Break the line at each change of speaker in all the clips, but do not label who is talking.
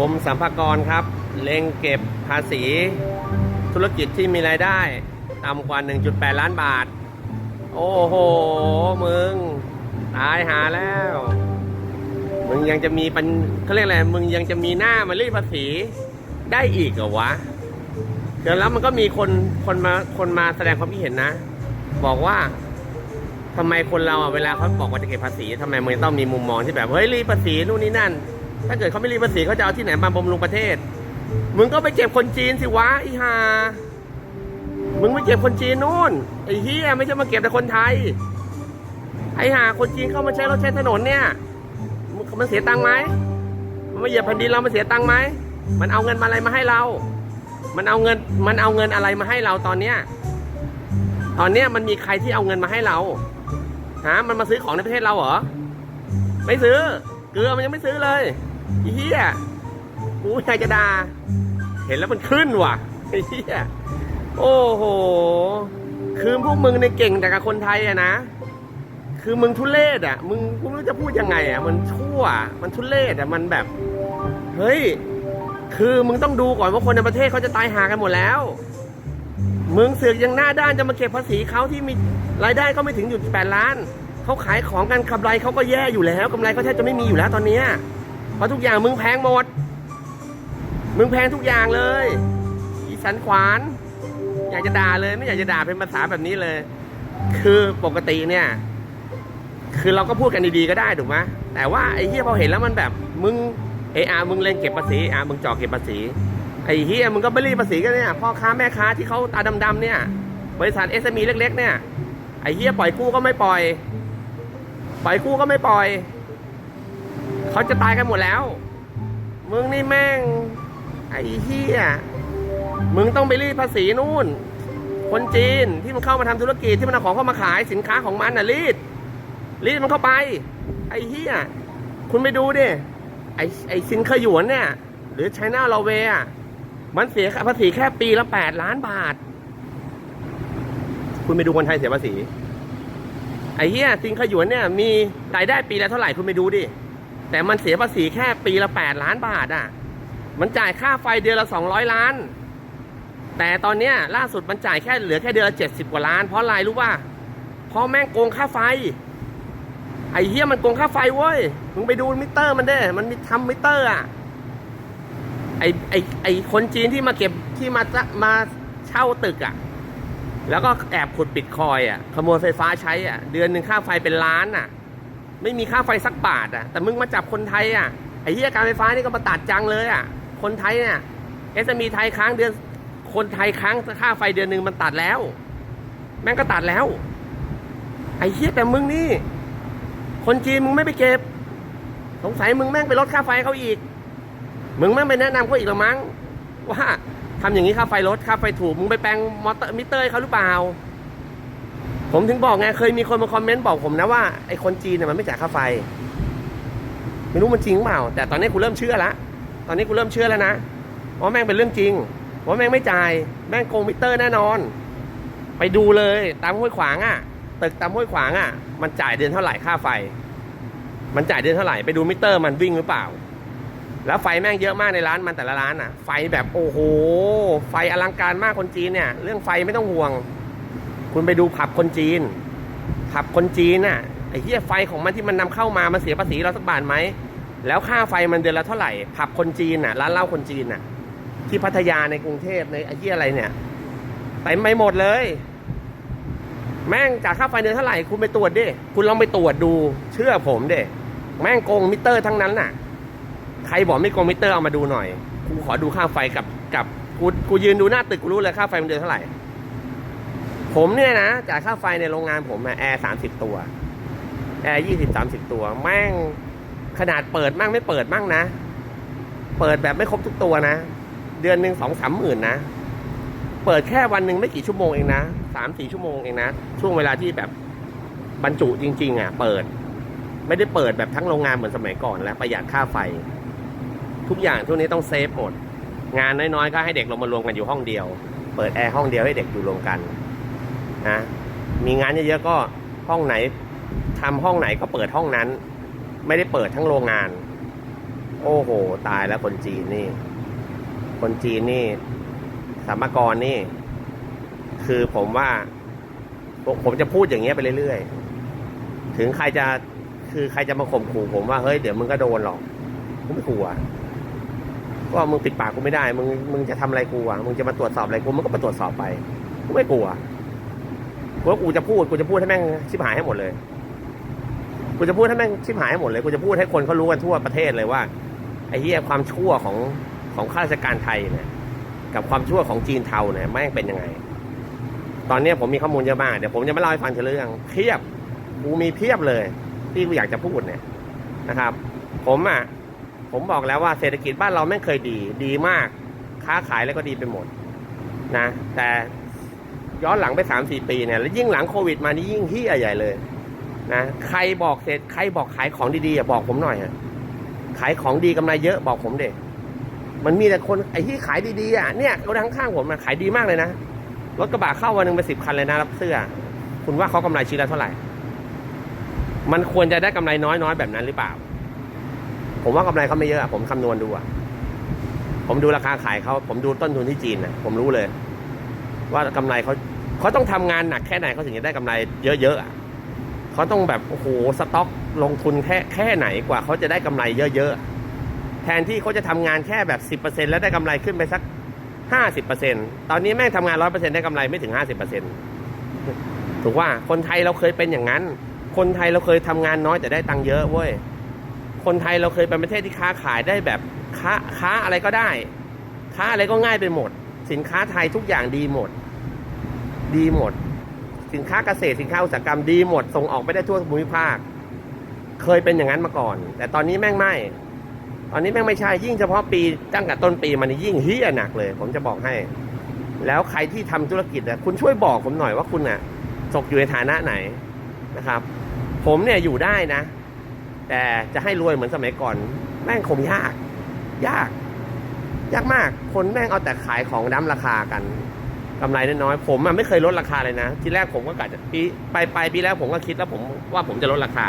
กรมสัมภากรครับเล็งเก็บภาษี ธุรกิจที่มีรายได้ต่ำกว่า 1.8 ล้านบาท โอ้โห มึง ตายหาแล้ว มึงยังจะมีปัญเขาเรียกอะไร มึงยังจะมีหน้ามารีภาษีได้อีกเหรอวะเดี๋ยวแล้วมันก็มีคนคนมาคนมาแสดงความคิดเห็นนะ บอกว่าทำไมคนเราอะเวลาเขาบอกว่าจะเก็บภาษีทำไมมันต้องมีมุมมองที่แบบเฮ้ยรีภาษีนู่นนี่นั่น ถ้าเกิดเขาไม่รีภาษีเขาจะเอาที่ไหนมาบำรุงประเทศ มึงก็ไปเก็บคนจีนสิวะไอีหามึงไปเก็บคนจีนนู่นไอ้เฮียไม่ใช่มาเก็บแต่คนไทย ไอ้หาคนจีนเข้ามาใช้รถใช้ถนนเนี่ยมันเสียตังค์ไหมมันมาเหยียบแผ่นดินเรามันเสียตังค์ไหมมันเอาเงินมาอะไรมาให้เรา มันเอาเงินมันเอาเงินอะไรมาให้เราตอนเนี้ยตอนเนี้ยมันมีใครที่เอาเงินมาให้เราฮะมันมาซื้อของในประเทศเราเหรอไม่ซื้อเกลือมันยังไม่ซื้อเลย เหี้ยกูอยากจะด่าเห็นแล้วมันขึ้นว่ะเหี้ยโอ้โห คือพวกมึงในยเก่งแต่กับคนไทยอะนะ คือมึงทุเลศอะมึงกูไม่รู้จะพูดยังไงอะมันชั่ว มันทุเลศอะมันแบบ เฮ้ย คือมึงต้องดูก่อนว่าคนในประเทศเขาจะตายหากันหมดแล้ว มึงเสือกยังหน้าด้านจะมาเก็บภาษีเขาที่มีรายได้ก็ไม่ถึงอยู่แปดล้าน เขาขายของกันกำไรเขาก็แย่อยู่แล้วกำไรเขาแทบจะไม่มีอยู่แล้วตอนเนี้ย เพราะทุกอย่างมึงแพงหมด มึงแพงทุกอย่างเลยอีสันขวาน อยากจะด่าเลย ไม่อยากจะด่าเป็นภาษาแบบนี้เลย คือปกติเนี่ย คือเราก็พูดกันดีๆก็ได้ถูกไหมแต่ว่าไอ้เหี้ยพอเห็นแล้วมันแบบมึงเออามึงเล่นเก็บภาษีอะมึงจอเก็บภาษีไอ้เฮียมึงก็ไม่รีภาษีกันเนี่ยพ่อค้าแม่ค้าที่เขาตาดำๆเนี่ย บริษัทเอสเอ็มเล็ก ๆ เนี่ยไอ้เฮียปล่อยกู้ก็ไม่ปล่อย ปล่อยกู้ก็ไม่ปล่อย เขาจะตายกันหมดแล้ว มึงนี่แม่ง ไอ้เฮียมึงต้องไปรีดภาษีนู่น คนจีนที่มันเข้ามาทำธุรกิจที่มันเอาของเข้ามาขายสินค้าของมันน่ะรีด รีดมันเข้าไป ไอ้เฮียคุณไปดูดิ ไอ้ไอ้ซินเคยวนเนี่ย หรือไชน่าลอเวย์อะมันเสียภาษีแค่ปีละแปดล้านบาท คุณไปดูคนไทยเสียภาษี ไอ้เหี้ยซินเคยวนเนี่ย มีรายได้ปีละเท่าไหร่คุณไปดูดิ แต่มันเสียภาษีแค่ปีละแปดล้านบาทอะ มันจ่ายค่าไฟเดือนละสองร้อยล้าน แต่ตอนเนี้ยล่าสุดมันจ่ายแค่เหลือแค่เดือนละเจ็ดสิบกว่าล้าน เพราะอะไรรู้ป่ะเพราะแม่งโกงค่าไฟ ไอ้เหี้ยมันโกงค่าไฟเว้ย มึงไปดูมิเตอร์มันเด้ มันมีทำมิเตอร์อะ ไอ้ไอ้ไอ้คนจีนที่มาเก็บที่มาจะมาเช่าตึกอะ แล้วก็แอบขุดบิตคอยอะ ขโมยไฟฟ้าใช้อะ เดือนหนึ่งค่าไฟเป็นล้านอะ ไม่มีค่าไฟสักบาทอะแต่มึงมาจับคนไทยอะไอ้เหี้ยการไฟฟ้านี่ก็มาตัดจังเลยอะคนไทยเนี่ยเอสมีไทยค้างเดือนคนไทยค้างค่าไฟเดือนหนึ่งมันตัดแล้ว แม่งก็ตัดแล้ว ไอ้เหี้ยแต่มึงนี่ คนจีนมึงไม่ไปเก็บ สงสัยมึงแม่งไปลดค่าไฟเขาอีก มึงแม่งไปแนะนำเขาอีกหรือมั้งว่าทำอย่างนี้ค่าไฟลดค่าไฟถูกมึงไปแปลงมอเตอร์มิเตอร์เขาหรือเปล่า ผมถึงบอกไงเคยมีคนมาคอมเมนต์บอกผมนะว่าไอ้คนจีนเนี่ยมันไม่จ่ายค่าไฟ ไม่รู้มันจริงเปล่า แต่ตอนนี้กูเริ่มเชื่อละตอนนี้กูเริ่มเชื่อแล้วนะว่าแม่งเป็นเรื่องจริงว่าแม่งไม่จ่าย แม่งโกงมิเตอร์แน่นอน ไปดูเลยตามห้วยขวางอะตึกตามห้วยขวางอะ มันจ่ายเดือนเท่าไหร่ค่าไฟ มันจ่ายเดือนเท่าไหร่ไปดูมิเตอร์มันวิ่งหรือเปล่า แล้วไฟแม่งเยอะมากในร้านมันแต่ละร้านอะ ไฟแบบโอ้โห ไฟอลังการมากคนจีนเนี่ย เรื่องไฟไม่ต้องห่วง คุณไปดูผับคนจีน ผับคนจีนน่ะไอ้เหี้ยไฟของมันที่มันนำเข้ามามันเสียภาษีเราสักบาทไหม แล้วค่าไฟมันเดือนละเท่าไหร่ ผับคนจีนน่ะร้านเหล้าคนจีนน่ะ ที่พัทยาในกรุงเทพในไอ้เหี้ยอะไรเนี่ยเต็มไปหมดเลย แม่งจากค่าไฟเดือนเท่าไหร่ คุณไปตรวจดิ คุณลองไปตรวจดู เชื่อผมเด้แม่งโกงมิเตอร์ทั้งนั้นน่ะ ใครบอกไม่โกงมิเตอร์เอามาดูหน่อย กูขอดูค่าไฟกับกับกูกูยืนดูหน้าตึกกูรู้เลยค่าไฟมันเดือนเท่าไหร่ ผมเนี่ยนะจ่ายค่าไฟในโรงงานผมอะแอร์สามสิบตัว แอร์ยี่สิบสามสิบตัว แม่งขนาดเปิดมั่งไม่เปิดมั่งนะ เปิดแบบไม่ครบทุกตัวนะ เดือนหนึ่งสองสามหมื่นนะ เปิดแค่วันหนึ่งไม่กี่ชั่วโมงเองนะสามสี่ชั่วโมงเองนะ ช่วงเวลาที่แบบบรรจุจริง ๆ อะ เปิด ไม่ได้เปิดแบบทั้งโรงงานเหมือนสมัยก่อนแล้วประหยัดค่าไฟ ทุกอย่างช่วงนี้ต้องเซฟหมด งานน้อยๆ ก็ให้เด็กลงมารวมกันอยู่ห้องเดียว เปิดแอร์ห้องเดียวให้เด็กอยู่รวมกัน นะมีงานเยอะๆก็ห้องไหนทำห้องไหนก็เปิดห้องนั้น ไม่ได้เปิดทั้งโรงงาน โอ้โห ตายแล้วคนจีนนี่ คนจีนนี่สัมกรนี่ คือผมว่า ผมจะพูดอย่างเงี้ยไปเรื่อยๆ ถึงใครจะคือใครจะมาข่มขู่ผมว่าเฮ้ยเดี๋ยวมึงก็โดนหรอกกูไม่กลัวก็มึงปิดปากกูไม่ได้ มึงมึงจะทำอะไรกูอะมึงจะมาตรวจสอบอะไรกูมึงก็มาตรวจสอบไปกูไม่กลัว กูว่ากูจะพูดกูจะพูดให้แม่งชิบหายให้หมดเลยกูจะพูดให้แม่งชิบหายให้หมดเลยกูจะพูดให้คนเขารู้กันทั่วประเทศเลยว่าไอ้เหี้ยความชั่วของของข้าราชการไทยเนี่ยกับความชั่วของจีนเทาเนี่ยแม่งเป็นยังไง ตอนนี้ผมมีข้อมูลเยอะมากเดี๋ยวผมจะมาเล่าให้ฟังทีละเรื่องเพียบกูมีเพียบเลยที่กูอยากจะพูดเนี่ยนะครับ ผมอะผมบอกแล้วว่าเศรษฐกิจบ้านเราแม่งเคยดี ดีมาก ค้าขายแล้วก็ดีไปหมด นะ แต่ ย้อนหลังไปสามสี่ปีเนี่ยแล้วยิ่งหลังโควิดมานี่ยิ่งเฮี้ยใหญ่เลยนะใครบอกเสร็จใครบอกขายของดีๆอะบอกผมหน่อยอะขายของดีกำไรเยอะบอกผมเด็มันมีแต่คนไอ้ที่ขายดีๆอะเนี่ยรถทั้งข้างผมอะขายดีมากเลยนะรถกระบะเข้าวันหนึ่งไปสิบคันเลยนะรับเสื้อ คุณว่าเขากำไรชิ้นละเท่าไหร่ มันควรจะได้กำไรน้อยๆแบบนั้นหรือเปล่า ผมว่ากำไรเขาไม่เยอะผมคำนวณดูอะผมดูราคาขายเขาผมดูต้นทุนที่จีนนะผมรู้เลย ว่ากำไรเขาเขาต้องทำงานหนักแค่ไหนเขาถึงจะได้กำไรเยอะๆอะเขาต้องแบบโอ้โหสต็อกลงทุนแค่แค่ไหนกว่าเขาจะได้กำไรเยอะๆแทนที่เขาจะทำงานแค่แบบสิบเปอร์เซ็นแล้วได้กำไรขึ้นไปสักห้าสิบเปอร์เซ็นตอนนี้แม่งทำงานร้อยเปอร์เซ็นได้กำไรไม่ถึงห้าสิบเปอร์เซ็นถูกว่าคนไทยเราเคยเป็นอย่างนั้น คนไทยเราเคยทำงานน้อยแต่ได้ตังค์เยอะเว้ยคนไทยเราเคยเป็นประเทศที่ค้าขายได้แบบค้าค้าอะไรก็ได้ ค้าอะไรก็ง่ายไปหมด สินค้าไทยทุกอย่างดีหมด ดีหมด สินค้าเกษตรสินค้าอุตสาหกรรมดีหมด ส่งออกไปได้ทั่วภูมิภาค เคยเป็นอย่างนั้นมาก่อน แต่ตอนนี้แม่งไม่ตอนนี้แม่งไม่ใช่ยิ่งเฉพาะปีตั้งแต่ต้นปีมานี่ยิ่งเฮี้ยหนักเลย ผมจะบอกให้ แล้วใครที่ทำธุรกิจอะคุณช่วยบอกผมหน่อยว่าคุณอะตกอยู่ในฐานะไหนนะครับ ผมเนี่ยอยู่ได้นะ แต่จะให้รวยเหมือนสมัยก่อน แม่งคงยาก ยาก ยากมาก คนแม่งเอาแต่ขายของดั้มราคากันกำไรน้อยๆผมอะไม่เคยลดราคาเลยนะ ทีแรกผมก็กะจะปีไปไปปีแล้วผมก็คิดแล้วผมว่าผมจะลดราคา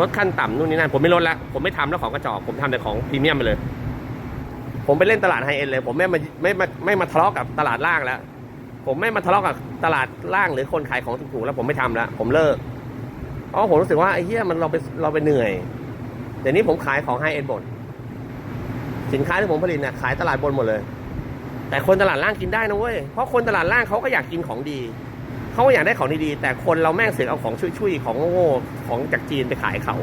ลดขั้นต่ำนู่นนี่นั่นผมไม่ลดละผมไม่ทำแล้วของกระจอกผมทำแต่ของพรีเมียมไปเลย ผมไปเล่นตลาดไฮเอ็นเลย ผมไม่มาไม่มาไม่มาทะเลาะกับตลาดล่างแล้ว ผมไม่มาทะเลาะกับตลาดล่างหรือคนขายของถูกๆแล้วผมไม่ทำแล้วผมเลิกเพราะผมรู้สึกว่าไอ้เหี้ยมันเราไปเราไปเหนื่อยเดี๋ยวนี้ผมขายของไฮเอ็นบน สินค้าที่ผมผลิตเนี่ยขายตลาดบนหมดเลย แต่คนตลาดล่างกินได้นะเว้ยเพราะคนตลาดล่างเขาก็อยากกินของดีเขาก็อยากได้ของดีๆแต่คนเราแม่งเสือกเอาของชุยๆของโง่ๆของจากจีนไปขายเขา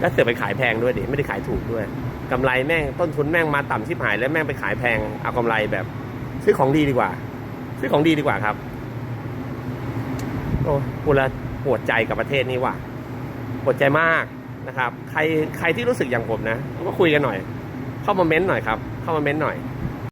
แล้วเสือกไปขายแพงด้วยดิไม่ได้ขายถูกด้วยกำไรแม่งต้นทุนแม่งมาต่ำชิบหาย แล้วแม่งไปขายแพงเอากำไรแบบ ซื้อของดีดีกว่า ซื้อของดีดีกว่าครับโอ้กูละปวดใจกับประเทศนี้ว่ะปวดใจมากนะครับ ใครใครที่รู้สึกอย่างผมนะก็คุยกันหน่อย เข้ามาเม้นต์หน่อยครับ เข้ามาเม้นต์หน่อย